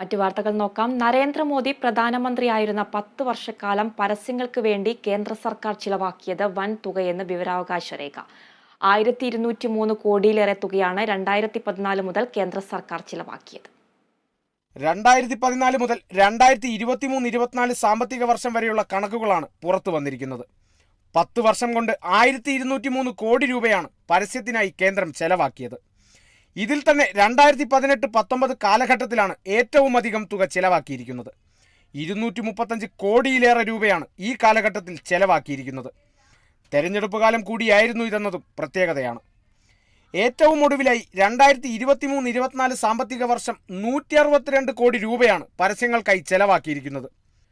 മറ്റു വാർത്തകൾ നോക്കാം. നരേന്ദ്രമോദി പ്രധാനമന്ത്രിയായിരുന്ന പത്ത് വർഷക്കാലം പരസ്യങ്ങൾക്ക് വേണ്ടി കേന്ദ്ര സർക്കാർ ചിലവാക്കിയത് വൻ തുകയെന്ന് വിവരാവകാശ രേഖ. ആയിരത്തി ഇരുന്നൂറ്റി മൂന്ന് കോടിയിലേറെ തുകയാണ് രണ്ടായിരത്തി പതിനാല് മുതൽ കേന്ദ്ര സർക്കാർ ചിലവാക്കിയത്. രണ്ടായിരത്തി പതിനാല് മുതൽ രണ്ടായിരത്തി ഇരുപത്തിമൂന്ന് ഇരുപത്തിനാല് സാമ്പത്തിക വർഷം വരെയുള്ള കണക്കുകളാണ് പുറത്തു വന്നിരിക്കുന്നത്. പത്ത് വർഷം കൊണ്ട് ആയിരത്തി ഇരുന്നൂറ്റി മൂന്ന് കോടി രൂപയാണ് പരസ്യത്തിനായി കേന്ദ്രം ചെലവാക്കിയത്. ഇതിൽ തന്നെ രണ്ടായിരത്തി പതിനെട്ട് പത്തൊമ്പത് കാലഘട്ടത്തിലാണ് ഏറ്റവും അധികം തുക ചെലവാക്കിയിരിക്കുന്നത്. ഇരുന്നൂറ്റി മുപ്പത്തഞ്ച് കോടിയിലേറെ രൂപയാണ് ഈ കാലഘട്ടത്തിൽ ചെലവാക്കിയിരിക്കുന്നത്. തെരഞ്ഞെടുപ്പ് കാലം കൂടിയായിരുന്നു ഇതെന്നതും പ്രത്യേകതയാണ്. ഏറ്റവും ഒടുവിലായി രണ്ടായിരത്തി ഇരുപത്തി മൂന്ന് ഇരുപത്തിനാല് സാമ്പത്തിക വർഷം നൂറ്റി അറുപത്തിരണ്ട് കോടി രൂപയാണ് പരസ്യങ്ങൾക്കായി ചെലവാക്കിയിരിക്കുന്നത്.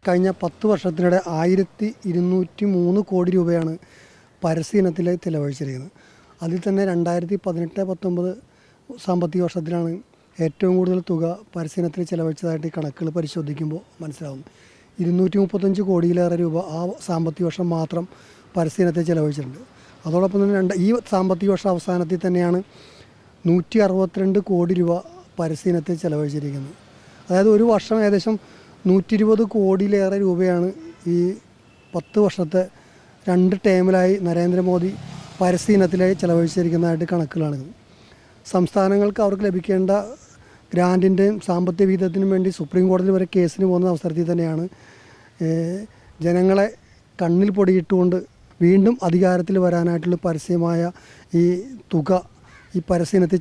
കഴിഞ്ഞ പത്ത് വർഷത്തിനിടെ ആയിരത്തി ഇരുന്നൂറ്റി മൂന്ന് കോടി രൂപയാണ് പരസ്യ ഇനത്തിൽ ചിലവഴിച്ചിരിക്കുന്നത്. അതിൽ തന്നെ രണ്ടായിരത്തി പതിനെട്ട് പത്തൊമ്പത് സാമ്പത്തിക വർഷത്തിലാണ് ഏറ്റവും കൂടുതൽ തുക പരസ്യ ചെലവഴിച്ചതായിട്ട് കണക്കുകൾ പരിശോധിക്കുമ്പോൾ മനസ്സിലാവുന്നു ഇരുന്നൂറ്റി മുപ്പത്തഞ്ച് കോടിയിലേറെ രൂപ ആ സാമ്പത്തിക വർഷം മാത്രം പരസ്യ ചെലവഴിച്ചിട്ടുണ്ട്. അതോടൊപ്പം തന്നെ രണ്ട് ഈ സാമ്പത്തിക വർഷം അവസാനത്തിൽ തന്നെയാണ് നൂറ്റി അറുപത്തിരണ്ട് കോടി രൂപ പരസ്യ ചെലവഴിച്ചിരിക്കുന്നത്. അതായത് ഒരു വർഷം ഏകദേശം നൂറ്റി ഇരുപത് കോടിയിലേറെ രൂപയാണ് ഈ പത്ത് വർഷത്തെ രണ്ട് ടേമിലായി നരേന്ദ്രമോദി പരസ്യ ചിലവഴിച്ചിരിക്കുന്നതായിട്ട് കണക്കുകളാണ് സംസ്ഥാനങ്ങൾക്ക് അവർക്ക് ലഭിക്കേണ്ട ഗ്രാന്റിന്റെയും സാമ്പത്തിക വിഹിതത്തിനും വേണ്ടി സുപ്രീം കോടതി വരെ കേസിന് പോകുന്ന അവസരത്തിൽ തന്നെയാണ് ജനങ്ങളെ കണ്ണിൽ പൊടിയിട്ടുകൊണ്ട് വീണ്ടും അധികാരത്തിൽ വരാനായിട്ടുള്ള പരസ്യമായ ഈ തുക ഈ പരസ്യ ഇനത്തിൽ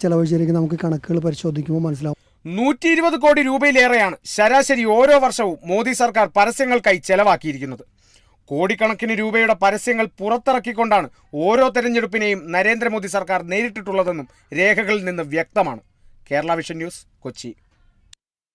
നമുക്ക് കണക്കുകൾ പരിശോധിക്കുമ്പോൾ മനസ്സിലാവും. നൂറ്റി ഇരുപത് കോടി രൂപയിലേറെയാണ് ശരാശരി ഓരോ വർഷവും മോദി സർക്കാർ പരസ്യങ്ങൾക്കായി ചെലവാക്കിയിരിക്കുന്നത്. കോടിക്കണക്കിന് രൂപയുടെ പരസ്യങ്ങൾ പുറത്തിറക്കിക്കൊണ്ടാണ് ഓരോ തെരഞ്ഞെടുപ്പിനെയും നരേന്ദ്രമോദി സർക്കാർ നേരിട്ടിട്ടുള്ളതെന്നും രേഖകളിൽ നിന്ന് വ്യക്തമാണ്. Kerala vision news Kochi.